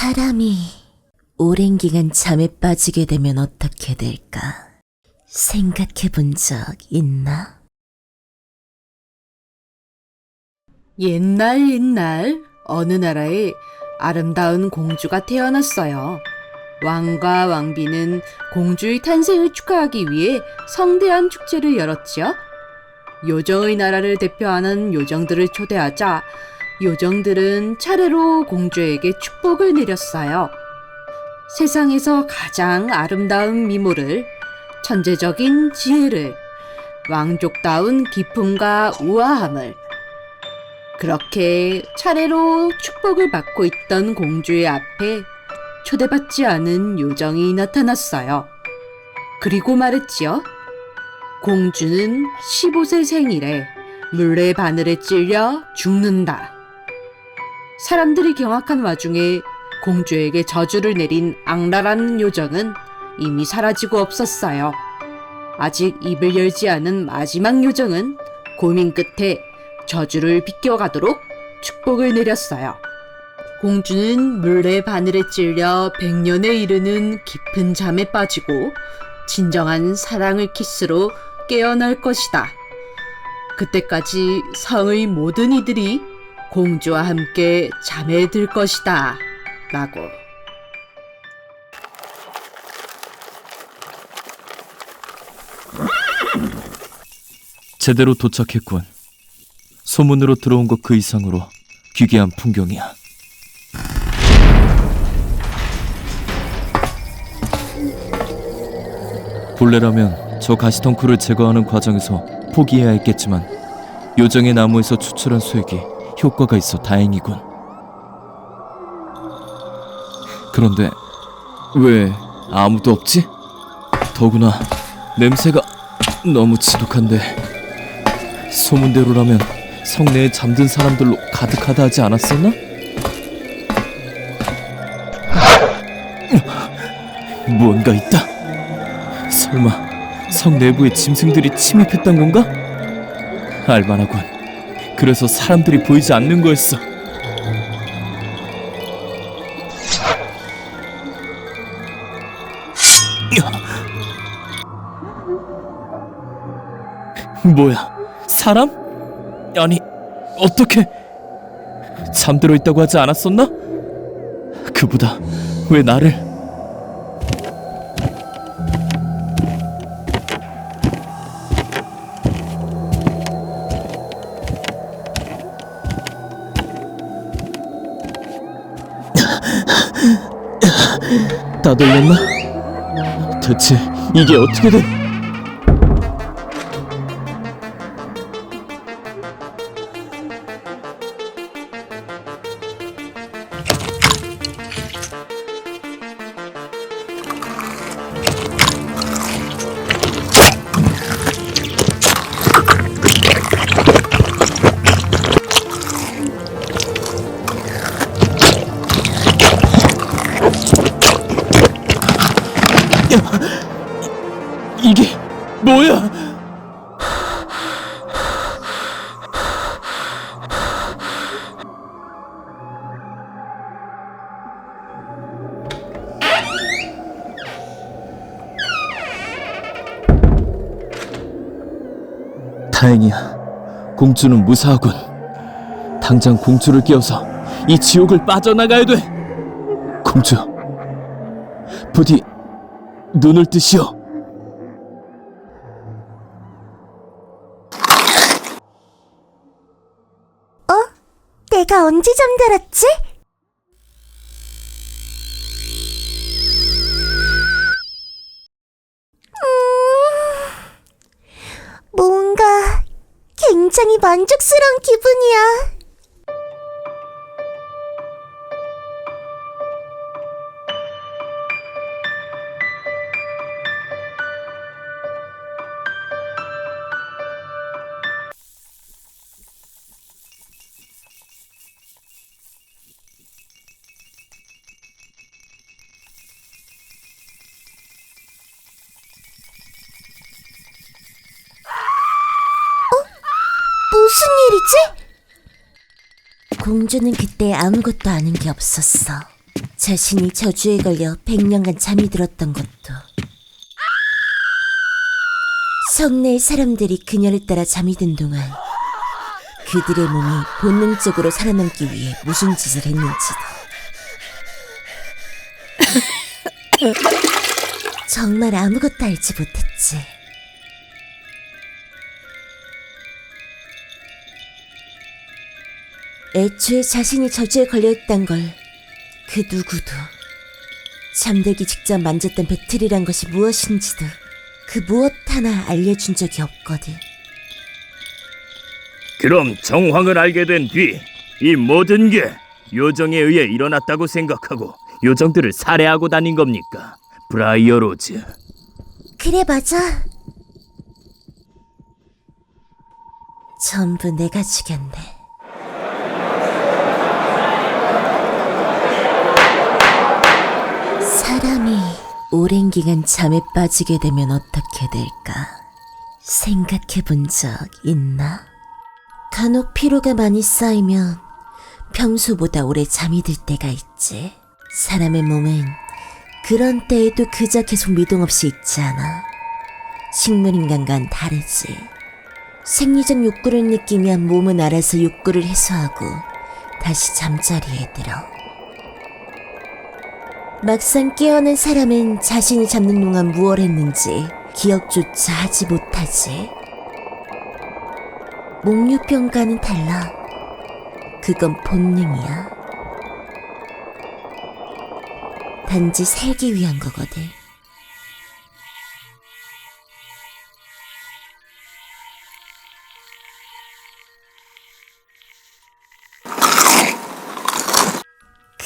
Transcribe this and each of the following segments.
사람이 오랜 기간 잠에 빠지게 되면 어떻게 될까? 생각해 본 적 있나? 옛날 옛날 어느 나라에 아름다운 공주가 태어났어요. 왕과 왕비는 공주의 탄생을 축하하기 위해 성대한 축제를 열었지요. 요정의 나라를 대표하는 요정들을 초대하자 요정들은 차례로 공주에게 축복을 내렸어요. 세상에서 가장 아름다운 미모를, 천재적인 지혜를, 왕족다운 기품과 우아함을, 그렇게 차례로 축복을 받고 있던 공주의 앞에 초대받지 않은 요정이 나타났어요. 그리고 말했지요. 공주는 15세 생일에 물레 바늘에 찔려 죽는다. 사람들이 경악한 와중에 공주에게 저주를 내린 악랄한 요정은 이미 사라지고 없었어요. 아직 입을 열지 않은 마지막 요정은 고민 끝에 저주를 비껴가도록 축복을 내렸어요. 공주는 물레 바늘에 찔려 백년에 이르는 깊은 잠에 빠지고 진정한 사랑을 키스로 깨어날 것이다. 그때까지 성의 모든 이들이 공주와 함께 잠에 들 것이다. 라고. 제대로 도착했군. 소문으로 들어온 것 그 이상으로 기괴한 풍경이야. 본래라면 저 가시덩쿨을 제거하는 과정에서 포기해야 했겠지만 요정의 나무에서 추출한 수액이 효과가 있어 다행이군. 그런데 왜 아무도 없지? 더구나 냄새가 너무 지독한데 소문대로라면 성내에 잠든 사람들로 가득하다 하지 않았었나? 무언가 있다. 설마 성 내부에 짐승들이 침입했던 건가? 알만하군. 그래서 사람들이 보이지 않는 거였어. 뭐야? 사람? 아니, 어떻게 잠들어 있다고 하지 않았었나? 그보다 왜 나를 따돌렸나? 대체 이게 어떻게 된? 다행이야. 공주는 무사하군. 당장 공주를 깨워서 이 지옥을 빠져나가야 돼. 공주, 부디 눈을 뜨시오. 내가 언제 잠들었지? 굉장히 만족스러운 기분이야. 무슨 일이지? 공주는 그때 아무것도 아는 게 없었어. 자신이 저주에 걸려 100년간 잠이 들었던 것도 성내의 사람들이 그녀를 따라 잠이 든 동안 그들의 몸이 본능적으로 살아남기 위해 무슨 짓을 했는지도 정말 아무것도 알지 못했지. 애초에 자신이 저주에 걸려있단 걸 그 누구도 잠들기 직전 만졌던 배틀이란 것이 무엇인지도 그 무엇 하나 알려준 적이 없거든. 그럼 정황을 알게 된 뒤 이 모든 게 요정에 의해 일어났다고 생각하고 요정들을 살해하고 다닌 겁니까? 브라이어 로즈. 그래 맞아. 전부 내가 죽였네. 사람이 오랜 기간 잠에 빠지게 되면 어떻게 될까? 생각해 본 적 있나? 간혹 피로가 많이 쌓이면 평소보다 오래 잠이 들 때가 있지. 사람의 몸은 그런 때에도 그저 계속 미동 없이 있지 않아. 식물인간과는 다르지. 생리적 욕구를 느끼면 몸은 알아서 욕구를 해소하고 다시 잠자리에 들어. 막상 깨어난 사람은 자신이 잠든 동안 무얼 했는지 기억조차 하지 못하지. 목류병과는 달라. 그건 본능이야. 단지 살기 위한 거거든.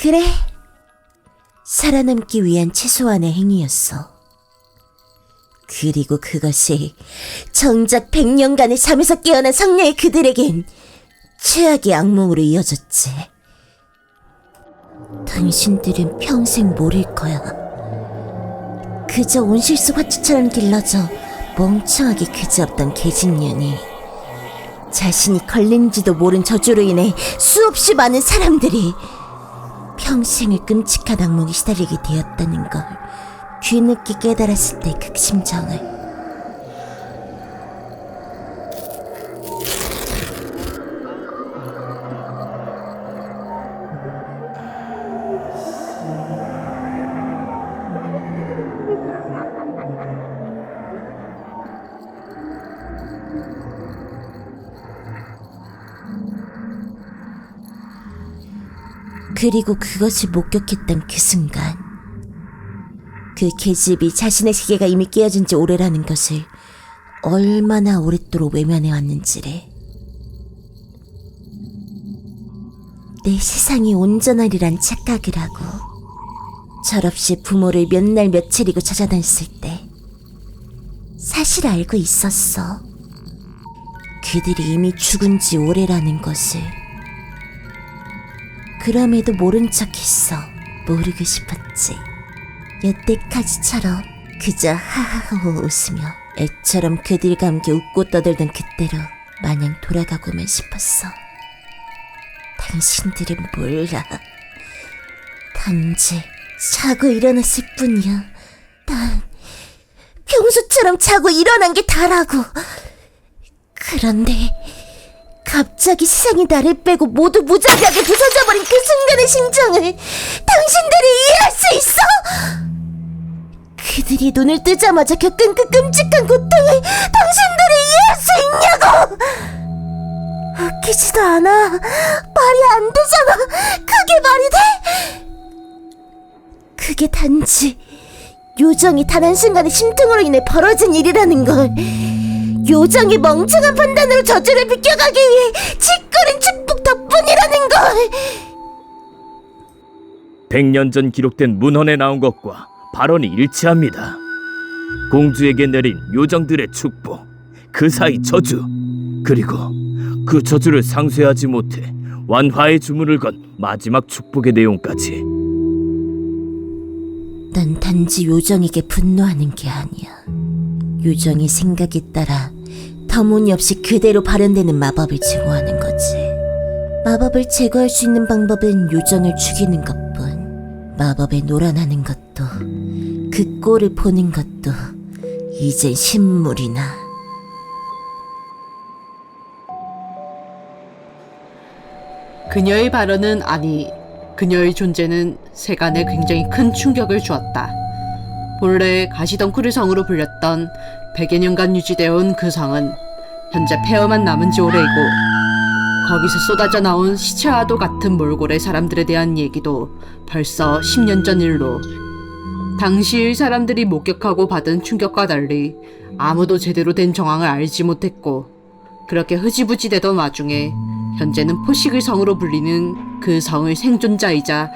그래. 살아남기 위한 최소한의 행위였어. 그리고 그것이 정작 100년간의 잠에서 깨어난 성녀의 그들에겐 최악의 악몽으로 이어졌지. 당신들은 평생 모를 거야. 그저 온실속 화초처럼 길러져 멍청하게 그지없던 계집년이 자신이 걸린지도 모른 저주로 인해 수없이 많은 사람들이 평생을 끔찍한 악몽에 시달리게 되었다는 걸 뒤늦게 깨달았을 때 그 심정을 그리고 그것을 목격했던 그 순간 그 계집이 자신의 시계가 이미 깨어진 지 오래라는 것을 얼마나 오랫도록 외면해 왔는지를 내 세상이 온전하리란 착각을 하고 철없이 부모를 몇 날 며칠이고 찾아다녔을 때 사실 알고 있었어. 그들이 이미 죽은 지 오래라는 것을. 그럼에도 모른 척 했어. 모르고 싶었지. 여태까지처럼 그저 하하호 웃으며 애처럼 함께 웃고 떠들던 그때로 마냥 돌아가고만 싶었어. 당신들은 몰라. 단지 자고 일어났을 뿐이야. 난 평소처럼 자고 일어난 게 다라고. 그런데 갑자기 세상이 나를 빼고 모두 무자비하게 부서져버린 그 순간의 심정을 당신들이 이해할 수 있어? 그들이 눈을 뜨자마자 겪은 그 끔찍한 고통을 당신들이 이해할 수 있냐고! 웃기지도 않아. 말이 안 되잖아. 그게 말이 돼? 그게 단지 요정이 단 한순간의 심통으로 인해 벌어진 일이라는 걸 요정이 멍청한 판단으로 저주를 비껴가기 위해 짓거린 축복 덕분이라는 걸 100년 전 기록된 문헌에 나온 것과 발언이 일치합니다. 공주에게 내린 요정들의 축복, 그 사이 저주, 그리고 그 저주를 상쇄하지 못해 완화의 주문을 건 마지막 축복의 내용까지. 난 단지 요정에게 분노하는 게 아니야. 요정의 생각에 따라 터무니없이 그대로 발현되는 마법을 제거하는 거지. 마법을 제거할 수 있는 방법은 요정을 죽이는 것뿐. 마법에 놀아나는 것도 그 꼴을 보는 것도 이젠 신물이나 그녀의 발언은 아니, 그녀의 존재는 세간에 굉장히 큰 충격을 주었다. 본래 가시덩크를 성으로 불렸던 100여 년간 유지되어 온 그 성은 현재 폐허만 남은 지 오래이고 거기서 쏟아져 나온 시체와도 같은 몰골의 사람들에 대한 얘기도 벌써 10년 전 일로. 당시의 사람들이 목격하고 받은 충격과 달리 아무도 제대로 된 정황을 알지 못했고 그렇게 흐지부지 되던 와중에 현재는 포식의 성으로 불리는 그 성의 생존자이자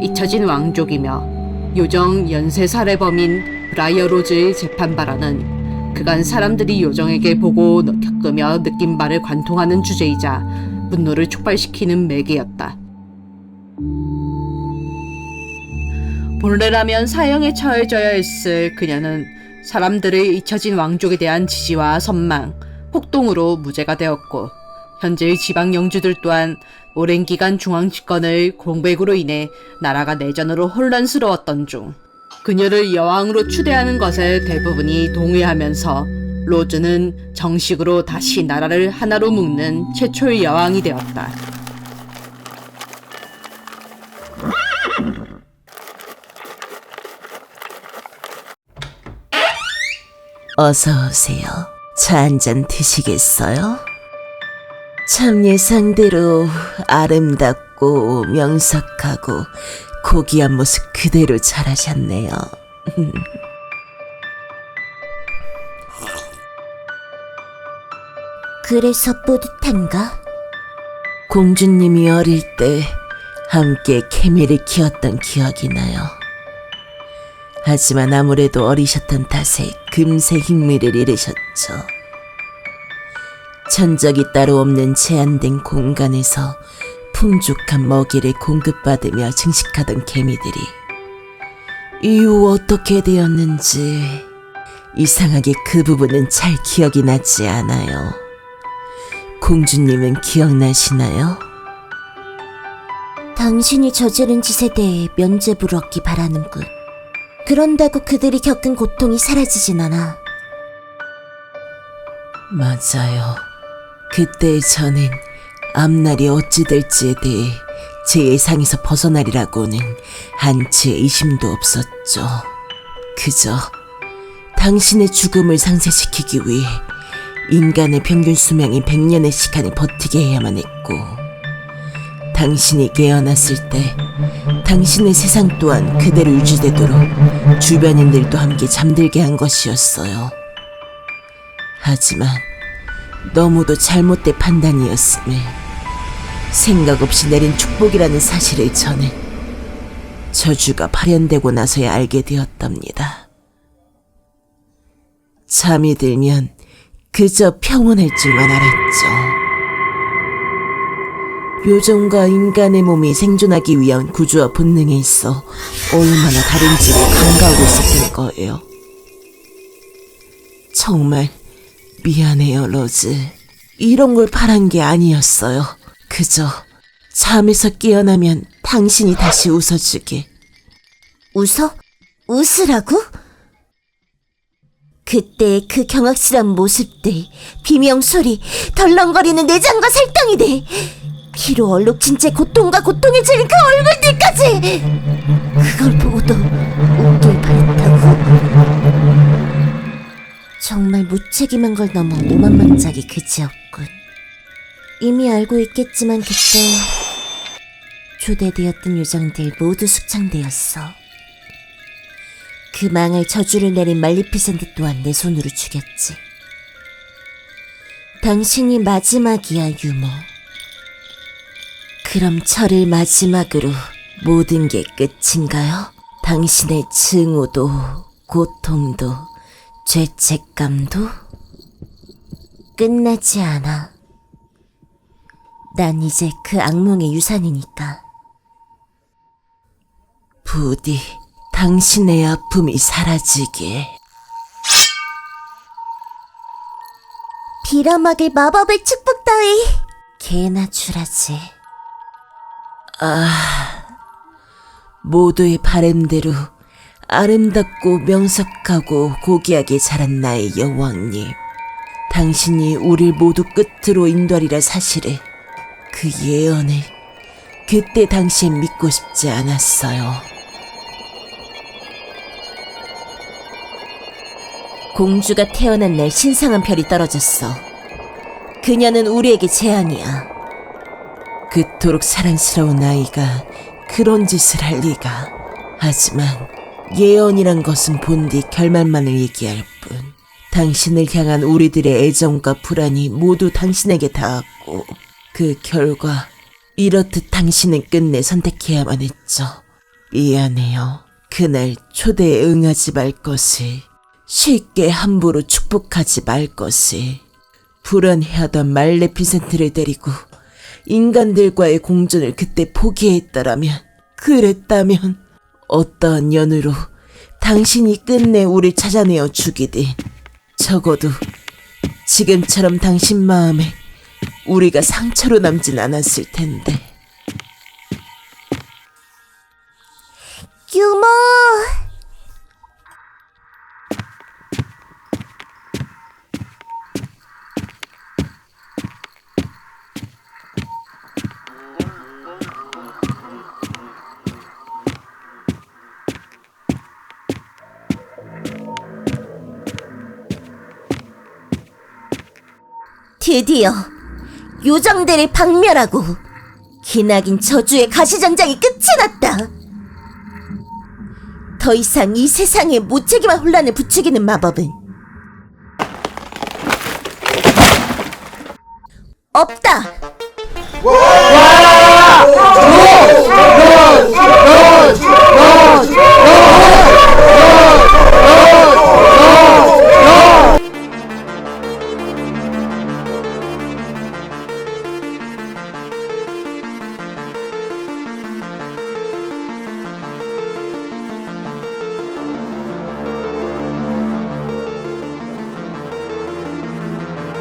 잊혀진 왕족이며 요정 연쇄 살해범인 브라이어 로즈의 재판 발언은 그간 사람들이 요정에게 보고 느- 겪으며 느낀 바를 관통하는 주제이자 분노를 촉발시키는 매개였다. 본래라면 사형에 처해져야 했을 그녀는 사람들의 잊혀진 왕족에 대한 지지와 선망, 폭동으로 무죄가 되었고 현재의 지방 영주들 또한 오랜 기간 중앙 집권의 공백으로 인해 나라가 내전으로 혼란스러웠던 중 그녀를 여왕으로 추대하는 것에 대부분이 동의하면서 로즈는 정식으로 다시 나라를 하나로 묶는 최초의 여왕이 되었다. 어서 오세요. 차 한 잔 드시겠어요? 참 예상대로 아름답고 명석하고 고귀한 모습 그대로 잘하셨네요. 그래서 뿌듯한가? 공주님이 어릴 때 함께 케미를 키웠던 기억이 나요. 하지만 아무래도 어리셨던 탓에 금세 힘미를 잃으셨죠. 천적이 따로 없는 제한된 공간에서 풍족한 먹이를 공급받으며 증식하던 개미들이 이후 어떻게 되었는지 이상하게 그 부분은 잘 기억이 나지 않아요. 공주님은 기억나시나요? 당신이 저지른 짓에 대해 면죄부를 얻기 바라는군. 그런다고 그들이 겪은 고통이 사라지진 않아. 맞아요. 그때 저는 앞날이 어찌 될지에 대해 제 예상에서 벗어나리라고는 한치의 의심도 없었죠. 그저 당신의 죽음을 상쇄시키기 위해 인간의 평균 수명인 100년의 시간을 버티게 해야만 했고 당신이 깨어났을 때 당신의 세상 또한 그대로 유지되도록 주변인들도 함께 잠들게 한 것이었어요. 하지만 너무도 잘못된 판단이었음을 생각 없이 내린 축복이라는 사실을 저는 저주가 발현되고 나서야 알게 되었답니다. 잠이 들면 그저 평온할 줄만 알았죠. 요정과 인간의 몸이 생존하기 위한 구조와 본능에 있어 얼마나 다른지를 간과하고 있었던 거예요. 정말 미안해요, 로즈. 이런 걸 바란 게 아니었어요. 그저 잠에서 깨어나면 당신이 다시 웃어주게. 웃어? 웃으라고? 그때 그 경악스러운 모습들, 비명 소리, 덜렁거리는 내장과 살덩이들, 피로 얼룩진 채 고통과 고통에 질린 그 얼굴들까지! 그걸 보고도 웃길 바랬다고. 정말 무책임한 걸 넘어 오만망작이 그지없군. 이미 알고 있겠지만 그때 초대되었던 요정들 모두 숙청되었어. 그 망할 저주를 내린 말리피센트 또한 내 손으로 죽였지. 당신이 마지막이야, 유모. 그럼 저를 마지막으로 모든 게 끝인가요? 당신의 증오도, 고통도, 죄책감도 끝나지 않아. 난 이제 그 악몽의 유산이니까. 부디 당신의 아픔이 사라지게. 빌어먹을 마법의 축복 따위 개나 주라지. 아, 모두의 바램대로 아름답고 명석하고 고귀하게 자란 나의 여왕님. 당신이 우릴 모두 끝으로 인도하리라 사실을 그 예언을 그때 당시엔 믿고 싶지 않았어요. 공주가 태어난 날 신성한 별이 떨어졌어. 그녀는 우리에게 재앙이야. 그토록 사랑스러운 아이가 그런 짓을 할 리가. 하지만 예언이란 것은 본디 결말만을 얘기할 뿐. 당신을 향한 우리들의 애정과 불안이 모두 당신에게 닿았고 그 결과 이렇듯 당신은 끝내 선택해야만 했죠. 미안해요. 그날 초대에 응하지 말 것을 쉽게 함부로 축복하지 말 것을 불안해하던 말레피센트를 데리고 인간들과의 공존을 그때 포기했더라면 그랬다면 어떠한 연유로 당신이 끝내 우릴 찾아내어 죽이든 적어도 지금처럼 당신 마음에 우리가 상처로 남진 않았을 텐데. 유모! 드디어 요정들을 박멸하고 기나긴 저주의 가시전장이 끝이 났다. 더 이상 이 세상에 무책임한 혼란을 부추기는 마법은 없다. 어,